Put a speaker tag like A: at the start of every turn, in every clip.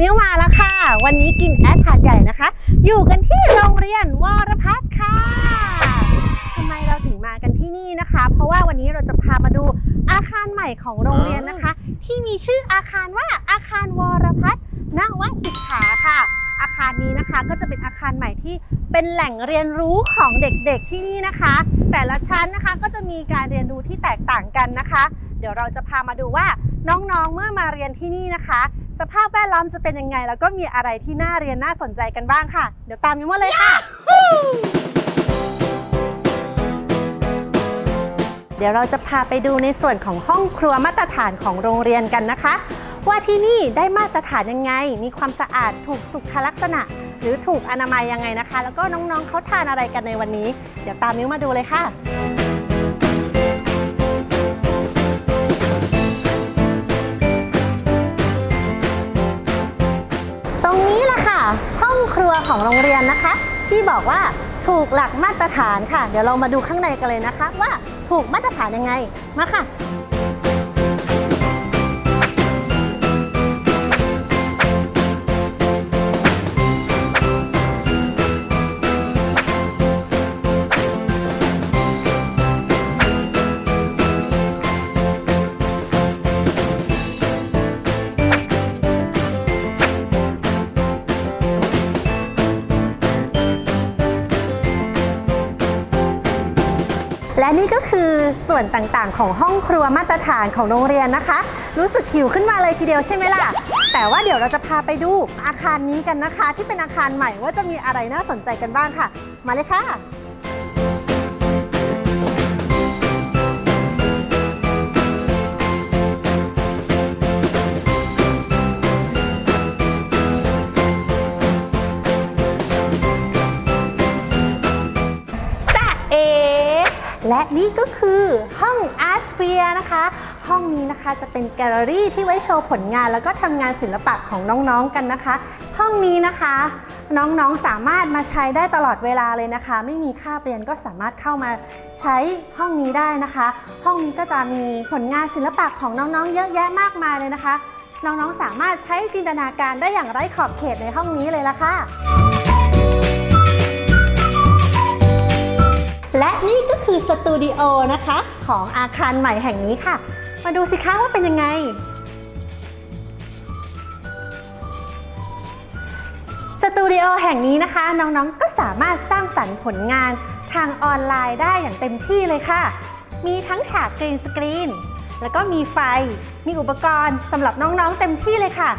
A: มิวมาแล้วค่ะ วันนี้กินแอดหาดใหญ่นะคะ อยู่กันที่โรงเรียนวรพัฒน์ค่ะทำไมเราถึงมากันที่นี่นะคะ เพราะว่าวันนี้เราจะพามาดูอาคารใหม่ของโรงเรียนนะคะ ที่มีชื่ออาคารว่าอาคารวรพัฒน์นวสิกขาค่ะ อาคารนี้นะคะก็จะเป็นอาคารใหม่ที่เป็นแหล่งเรียนรู้ของเด็กๆที่นี่นะคะ แต่ละชั้นนะคะก็จะมีการเรียนรู้ที่แตกต่างกันนะคะ เดี๋ยวเราจะพามาดูว่าน้องๆเมื่อมาเรียนที่นี่นะคะ สภาพแวดล้อมจะเป็นยังไง แล้วก็มีอะไรที่น่าเรียนน่าสนใจกันบ้างค่ะ เดี๋ยวตามมิวมาเลยค่ะ เดี๋ยวเราจะพาไปดูในส่วนของห้องครัวมาตรฐานของโรงเรียนกันนะคะ ว่าที่นี่ได้มาตรฐานยังไง มีความสะอาดถูกสุขลักษณะ หรือถูกอนามัยยังไงนะคะ แล้วก็น้องๆเขาทานอะไรกันในวันนี้ เดี๋ยวตามมิวมาดูเลยค่ะ ของโรงเรียนนะคะ ที่บอกว่าถูกหลักมาตรฐานค่ะ เดี๋ยวเรามาดูข้างในกันเลยนะคะ ว่าถูกมาตรฐานยังไงมาค่ะ และนี่ก็คือส่วนต่างๆ ของห้องครัวมาตรฐานของโรงเรียนนะคะ รู้สึกหิวขึ้นมาเลยทีเดียวใช่ไหมล่ะ แต่ว่าเดี๋ยวเราจะพาไปดูอาคารนี้กันนะคะ ที่เป็นอาคารใหม่ว่าจะมีอะไรน่าสนใจกันบ้างค่ะ มาเลยค่ะ และนี่ก็คือห้อง Art Sphere นะคะ ห้องนี้นะคะจะเป็นแกลเลอรี่ที่ไว้โชว์ผลงาน แล้วก็ทำงานศิลปะของน้องๆกันนะคะ ห้องนี้นะคะ น้องๆสามารถมาใช้ได้ตลอดเวลาเลยนะคะ ไม่มีค่าเรียนก็สามารถเข้ามาใช้ห้องนี้ได้นะคะ ห้องนี้ก็จะมีผลงานศิลปะของน้องๆ เยอะแยะมากมายเลยนะคะ น้องๆสามารถใช้จินตนาการได้อย่างไร้ขอบเขตในห้องนี้เลยละค่ะและนี่ก็ สตูดิโอนะคะ ของอาคารใหม่แห่งนี้ค่ะ มาดูสิคะว่าเป็นยังไง สตูดิโอแห่งนี้นะคะ น้องๆ ก็สามารถสร้างสรรค์ผลงานทางออนไลน์ได้อย่างเต็มที่เลยค่ะ มีทั้งฉากกรีนสกรีน แล้วก็มีไฟ มีอุปกรณ์สำหรับน้องๆ เต็มที่เลยค่ะ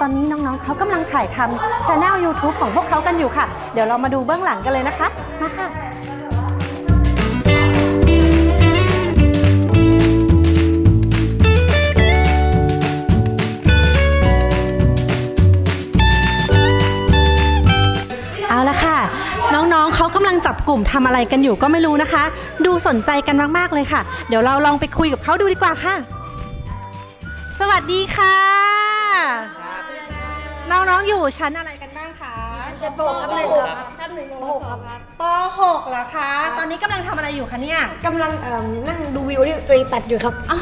A: ตอนนี้น้องๆเขากำลังถ่ายทำช anel YouTube ของพวกเขากันอยู่ค่ะ เดี๋ยวเรามาดูเบื้องหลังกันเลยนะคะมาค่ะเอาละค่ะ น้องๆเขากำลังจับกลุ่มทำอะไรกันอยู่ก็ไม่รู้นะคะ ดูสนใจกันมากๆเลยค่ะ เดี๋ยวเราลองไปคุยกับเขาดูดีกว่าค่ะ สวัสดีค่ะ น้องๆอยู่ชั้นอะไรกันบ้างคะ
B: จะโปกครับหนึ่งครับทับหนึ่งโปกครับ
A: ป .6 เหรอคะ ตอนนี้กำลังทำอะไรอยู่คะเนี่ย
B: กำลังเอ่อนั่งดูวิวที่ตัวเองตัดอยู่ครับ
A: อ๋อ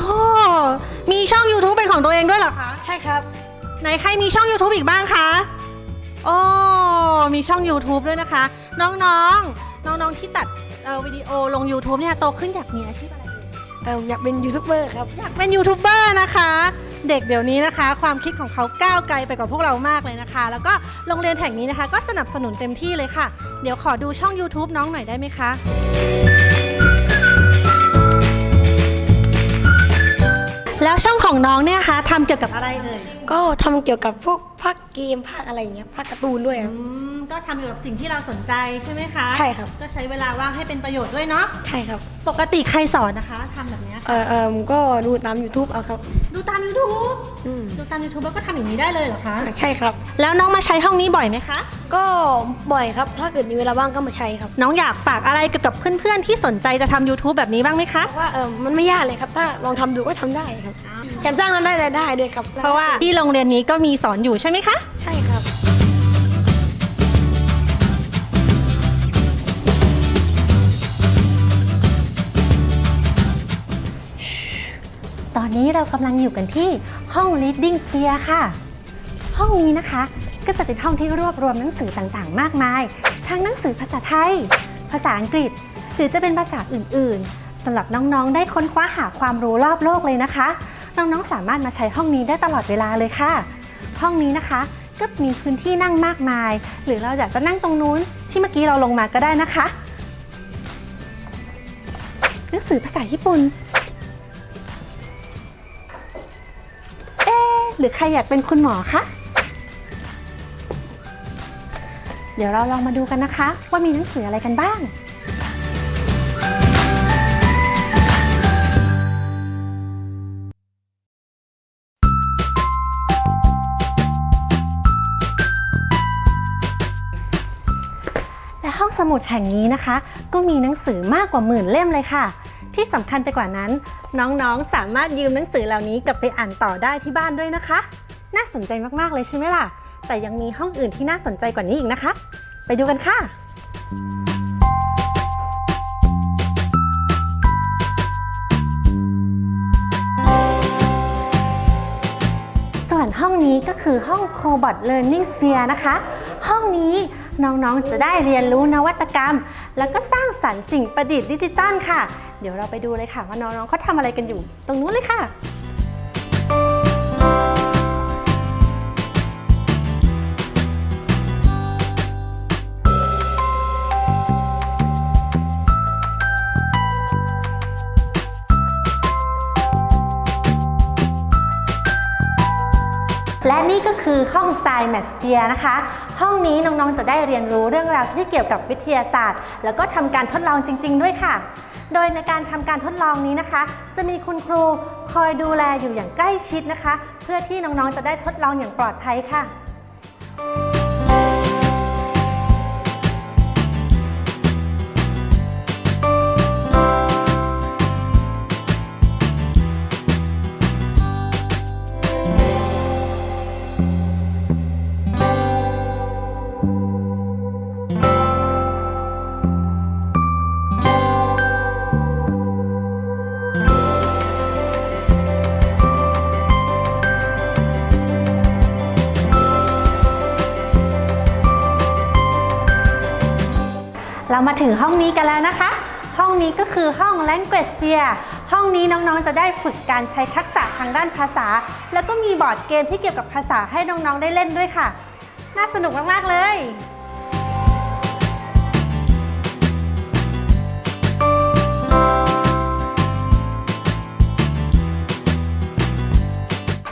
A: มีช่อง YouTube เป็นของตัวเองด้วยเหรอคะ
B: ใช่ครับ
A: ไหนใครมีช่อง YouTube อีกบ้างคะโอ้มีช่อง YouTube ด้วยนะคะ น้องๆ น้องๆที่ตัดเอ่อวิดีโอลง YouTube เนี่ยโตขึ้นอยากมีอาชีพอะไรเอ่ย
B: เอ่ออยากเป็นยูทูบเบอร์ครับ
A: อยากเป็นยูทูบเบอร์นะคะ เด็กเดี๋ยวนี้นะคะ ความคิดของเขาก้าวไกลไปกว่าพวกเรามากเลยนะคะ แล้วก็โรงเรียนแห่งนี้นะคะ ก็สนับสนุนเต็มที่เลยค่ะ เดี๋ยวขอดูช่อง YouTube น้องหน่อยได้ไหมคะ แล้วช่องของน้องเนี่ยคะทำเกี่ยวกับอะไรเอ่ย
B: ก็ทำเกี่ยวกับพวกภาคเกมภาคอะไรอย่างเงี้ยภาคการ์ตูนด้วยครับ
A: อืมก็ทำเกี่ยวกับสิ่งที่เราสนใจใช่ไหมคะ
B: ใช่ครับ
A: ก็ใช้เวลาว่างให้เป็นประโยชน์ด้วยเนาะ
B: ใช่ครับ
A: ปกติใครสอนนะคะทำแบบเนี้ย
B: เออเออผมก็ดูตาม YouTube เอาครับ
A: ดูตาม YouTube
B: อืม
A: ดูตาม YouTube แล้วก็ทำอย่างนี้ได้เลยเหรอคะ
B: ใช่ครับ
A: แล้วน้องมาใช้ห้องนี้บ่อยไหมคะ
B: ก็บ่อยครับ ถ้าเกิดมีเวลาว่างก็มาใช้ครับ
A: น้องอยากฝากอะไรเกี่ยวกับเพื่อนๆที่สนใจจะทำ YouTube แบบนี้บ้างไหมคะ
B: เพราะว่าเออมันไม่ยากเลยครับ ถ้าลองทำดูก็ทำได้ครับแถมสร้างรายได้ได้ด้วยครับ
A: เพราะว่าที่โรงเรียนนี้ก็มีสอนอยู่ใช่ไหมคะ
B: ใช่ครับ
A: ตตอนนี้เรากำลังอยู่กันที่ห้อง Reading Sphere ค่ะ ห้องนี้นะคะ ก็จะเป็นห้องที่รวบรวมหนังสือต่างๆ มากมาย ทั้งหนังสือภาษาไทย ภาษาอังกฤษ หรือจะเป็นภาษาอื่นๆสำหรับน้องๆ ได้ค้นคว้าหาความรู้รอบโลกเลยนะคะ น้องๆ สามารถมาใช้ห้องนี้ได้ตลอดเวลาเลยค่ะ ห้องนี้นะคะ ก็มีพื้นที่นั่งมากมาย หรือเราอยากจะนั่งตรงนู้นที่เมื่อกี้เราลงมาก็ได้นะคะหนังสือภาษาญี่ปุ่นเอ๊หรือใครอยากเป็นคุณหมอคะเดี๋ยวเราลองมาดูกันนะคะ ว่ามีหนังสืออะไรกันบ้าง สมุดแห่งนี้นะคะ ก็มีหนังสือมากกว่าหมื่นเล่มเลยค่ะ ที่สำคัญไปกว่านั้น น้องๆสามารถยืมหนังสือเหล่านี้กลับไปอ่านต่อได้ที่บ้านด้วยนะคะ น่าสนใจมากๆเลยใช่ไหมล่ะ แต่ยังมีห้องอื่นที่น่าสนใจกว่านี้อีกนะคะ ไปดูกันค่ะส่วนห้องนี้ก็คือห้อง Cobot Learning Sphere นะคะ ห้องนี้ น้องๆ จะได้เรียนรู้นวัตกรรม แล้วก็สร้างสรรค์สิ่งประดิษฐ์ดิจิตอลค่ะ เดี๋ยวเราไปดูเลยค่ะว่าน้องๆเขาทำอะไรกันอยู่ ตรงนู้นเลยค่ะ และนี่ก็คือห้องไซแมสเฟียนะคะ ห้องนี้น้องๆจะได้เรียนรู้เรื่องราวที่เกี่ยวกับวิทยาศาสตร์ แล้วก็ทำการทดลองจริง ๆ ด้วยค่ะ โดยในการทำการทดลองนี้นะคะ จะมีคุณครูคอยดูแลอยู่อย่างใกล้ชิดนะคะ เพื่อที่น้องๆจะได้ทดลองอย่างปลอดภัยค่ะ เรามาถึงห้องนี้กันแล้วนะคะ ห้องนี้ก็คือห้อง Language Sphere ห้องนี้น้องๆ จะได้ฝึกการใช้ทักษะทางด้านภาษา แล้วก็มีบอร์ดเกมที่เกี่ยวกับภาษาให้น้องๆ ได้เล่นด้วยค่ะ น่าสนุกมากๆ เลย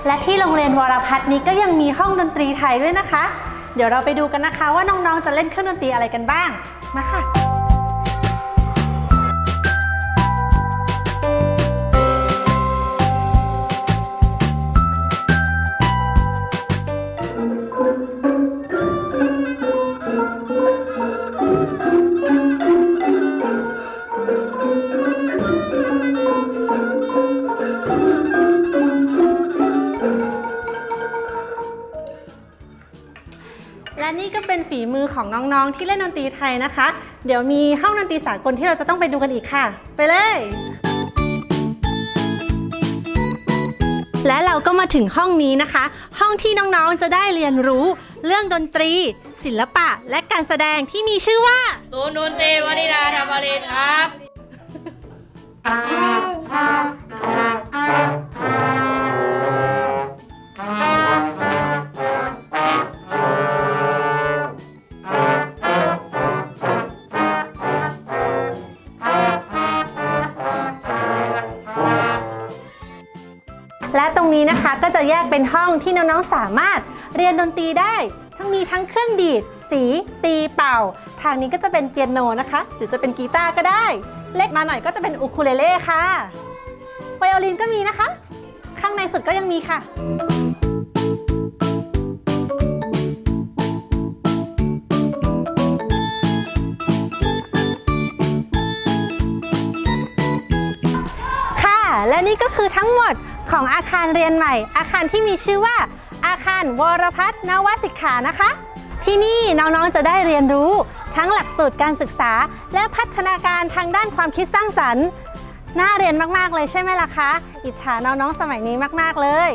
A: และที่โรงเรียนวรพัฒน์นี้ก็ยังมีห้องดนตรีไทยด้วยนะคะ เดี๋ยวเราไปดูกันนะคะว่าน้องๆจะเล่นเครื่องดนตรีอะไรกันบ้าง มาค่ะ และนี่ก็เป็นฝีมือของน้องๆ ที่เล่นดนตรีไทยนะคะ เดี๋ยวมีห้องดนตรีสากลที่เราจะต้องไปดูกันอีกค่ะ ไปเลย และเราก็มาถึงห้องนี้นะคะ ห้องที่น้องๆ จะได้เรียนรู้เรื่องดนตรี ศิลปะ และการแสดงที่มีชื่อว่า
B: ตูนนเตวนิดาธรรมเรนครับ
A: และตรงนี้นะคะก็จะแยกเป็นห้องที่น้องๆสามารถเรียนดนตรีได้ ทั้งมีทั้งเครื่องดีด สีตีเป่า ทางนี้ก็จะเป็นเปียโนนะคะ หรือจะเป็นกีตาร์ก็ได้ เล็กมาหน่อยก็จะเป็นอูคูเลเล่ค่ะไวโอลินก็มีนะคะ ข้างในสุดก็ยังมีค่ะค่ะและนี่ก็คือทั้งหมด ของอาคารเรียนใหม่ อาคารที่มีชื่อว่า อาคารวรพัฒนวสิกขานะคะ ที่นี่น้องๆจะได้เรียนรู้ทั้งหลักสูตรการศึกษา และพัฒนาการทางด้านความคิดสร้างสรรค์ น่าเรียนมากๆเลยใช่ไหมล่ะคะ อิจฉาน้องๆสมัยนี้มากๆเลย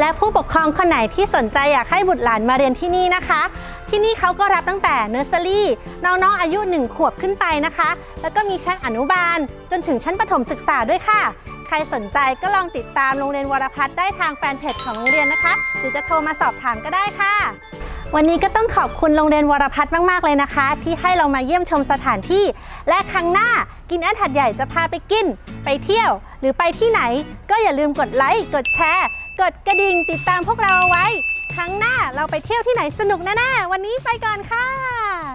A: และผู้ปกครองคนไหนที่สนใจอยากให้บุตรหลานมาเรียนที่นี่นะคะ ที่นี่เขาก็รับตั้งแต่เนอร์เซอรี่น้องๆอายุ 1 ขวบขึ้นไปนะคะ แล้วก็มีชั้นอนุบาลจนถึงชั้นประถมศึกษาด้วยค่ะ ใครสนใจก็ลองติดตามโรงเรียนวรพัฒน์ได้ทางแฟนเพจของโรงเรียนนะคะ หรือจะโทรมาสอบถามก็ได้ค่ะ วันนี้ก็ต้องขอบคุณโรงเรียนวรพัฒน์มาก ๆ เลยนะคะ ที่ให้เรามาเยี่ยมชมสถานที่ และครั้งหน้ากินแอดหัดใหญ่จะพาไปกิน ไปเที่ยว หรือไปที่ไหน ก็อย่าลืมกดไลค์กดแชร์กดกระดิ่งติดตามพวกเราเอาไว้ ครั้งหน้าเราไปเที่ยวที่ไหนสนุกแน่ๆวันนี้ไปก่อนค่ะ